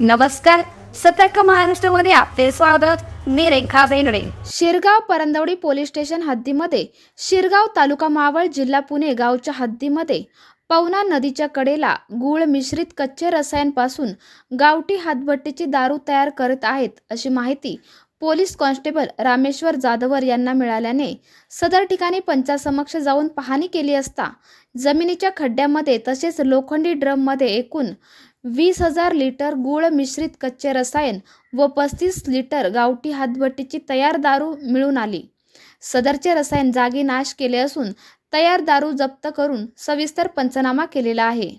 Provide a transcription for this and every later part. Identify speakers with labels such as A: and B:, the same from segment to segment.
A: नमस्कार. सतर्क महाराष्ट्रामध्ये आपले स्वागत. मी रेखा बेनडे
B: शिरगाव परंदवडी पोलीस स्टेशन हद्दीमध्ये शिरगाव तालुका मावळ जिल्हा पुणे गावच्या हद्दीमध्ये पवना नदीच्या कडेला गूळ मिश्रित कच्चे रसायनपासून गावठी हातभट्टीची दारू तयार करत आहेत अशी माहिती पोलीस कॉन्स्टेबल रामेश्वर जाधवर यांना मिळाल्याने सदर ठिकाणी पंचासमक्ष जाऊन पाहणी केली असता जमिनीच्या खड्ड्यामध्ये तसेच लोखंडी ड्रममध्ये एकूण वीस हजार लिटर गूळ मिश्रित कच्चे रसायन व पस्तीस लिटर गावठी हातभट्टीची तयार दारू मिळून आली. सदरचे रसायन जागी नाश केले असून तयार दारू जप्त करून सविस्तर पंचनामा केलेला आहे.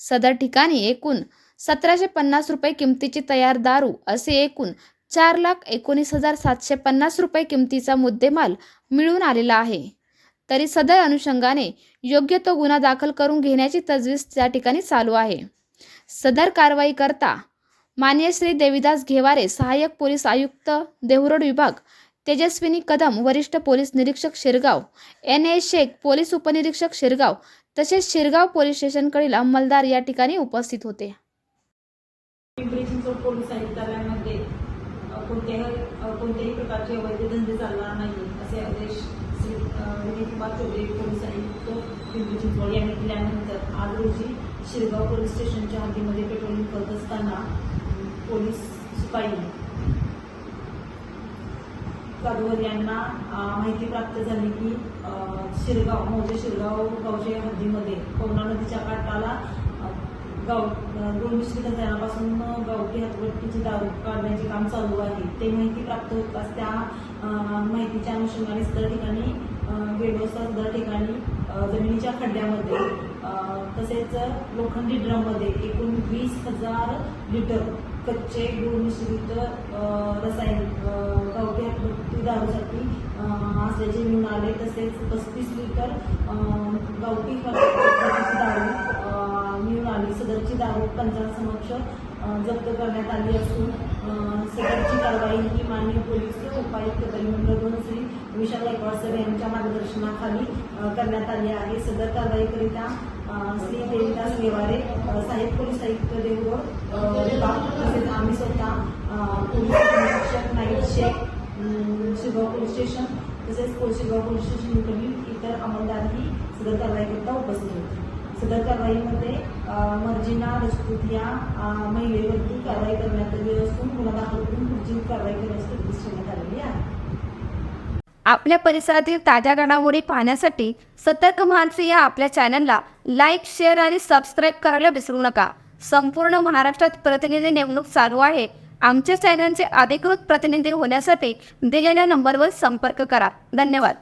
B: सदर ठिकाणी एकूण सतराशे पन्नास रुपये किमतीची तयार दारू असे एकूण चार लाख एकोणीस हजार सातशे पन्नास रुपये किमतीचा मुद्देमाल मिळून आलेला आहे. तरी सदर अनुषंगाने योग्य तो गुन्हा दाखल करून घेण्याची तजवीज त्या ठिकाणी चालू आहे. सदर कारवाई करता मान्य श्री देविदास घेवारे सहाय्यक पोलीस आयुक्त देहरोड विभाग तेजस्विनी कदम वरिष्ठ पोलीस निरीक्षक Shirgaon N A Shaikh police उपनिरीक्षक शिरगाव तसेच शिरगाव पोलीस स्टेशनकडील अंमलदार या ठिकाणी उपस्थित होते
C: पिंपरी चिंचवड पोलीस आयुक्तालयामध्ये अ, कोणत्याही कोणत्याही प्रकारचे अवैध धंदे चालणार नाही असे आदेश श्री विनय कुमार चौधरी पोलीस पिंपरी चिंचवड यांनी दिल्यानंतर आज रोजी शिरगाव पोलीस स्टेशनच्या हद्दीमध्ये पेट्रोलिंग करत असताना पोलीस शिपाई जाधवर यांना माहिती प्राप्त झाली की शिरगाव मौजे शिरगाव गावच्या हद्दीमध्ये पवना नदीच्या काठाला गाव अ, मिश्रित रसायनापासून गावठी हातभट्टीची दारू काढण्याचे काम चालू आहे. ते माहिती प्राप्त होताच त्या माहितीच्या अनुषंगाने सदर ठिकाणी अ, गेलो सदर ठिकाणी जमिनीच्या खड्ड्यामध्ये तसेच लोखंडी ड्रममध्ये एकूण वीस हजार लिटर कच्चे गुळ मिश्रित रसायन गावठी हातवटी दारूसाठी असल्याचे मिळून आले. तसेच पस्तीस लिटर गावठी दारू सदरची जप्त करण्यात आली असून सदरची कारवाई ही माननीय पोलीस उपायुक्त परिमंडळ दोन श्री विशाल गायकवाड सर यांच्या मार्गदर्शनाखाली करण्यात आली आहे. सदर कारवाईकरिता श्री देविदास गेवारे साहेब पोलीस आयुक्त देवगड विभाग तसेच आम्ही स्वतः पोलीस निरीक्षक नाईक शेख अम, शिरगाव पोलीस स्टेशन तसेच पोलीस शिरगाव पोलीस स्टेशन इतर अंमलदारही सदर कारवाईकरिता उपस्थित होते. सदर कारवाईमध्ये मर्जिना रजपूत या महिलेवरती कारवाई करण्यात आली असून गुन्हा दाखल करून पुढची कारवाई करण्यास तरतूद करण्यात आलेली आहे.
A: आपल्या परिसरातील ताज्या घडामोडी पाहण्यासाठी सतर्क मानसी या आपल्या चॅनलला लाईक शेअर आणि सबस्क्राईब करायला विसरू नका. संपूर्ण महाराष्ट्रात प्रतिनिधी नेमणूक चालू आहे. आमच्या चॅनलचे अधिकृत प्रतिनिधी होण्यासाठी दिलेल्या नंबरवर संपर्क करा. धन्यवाद.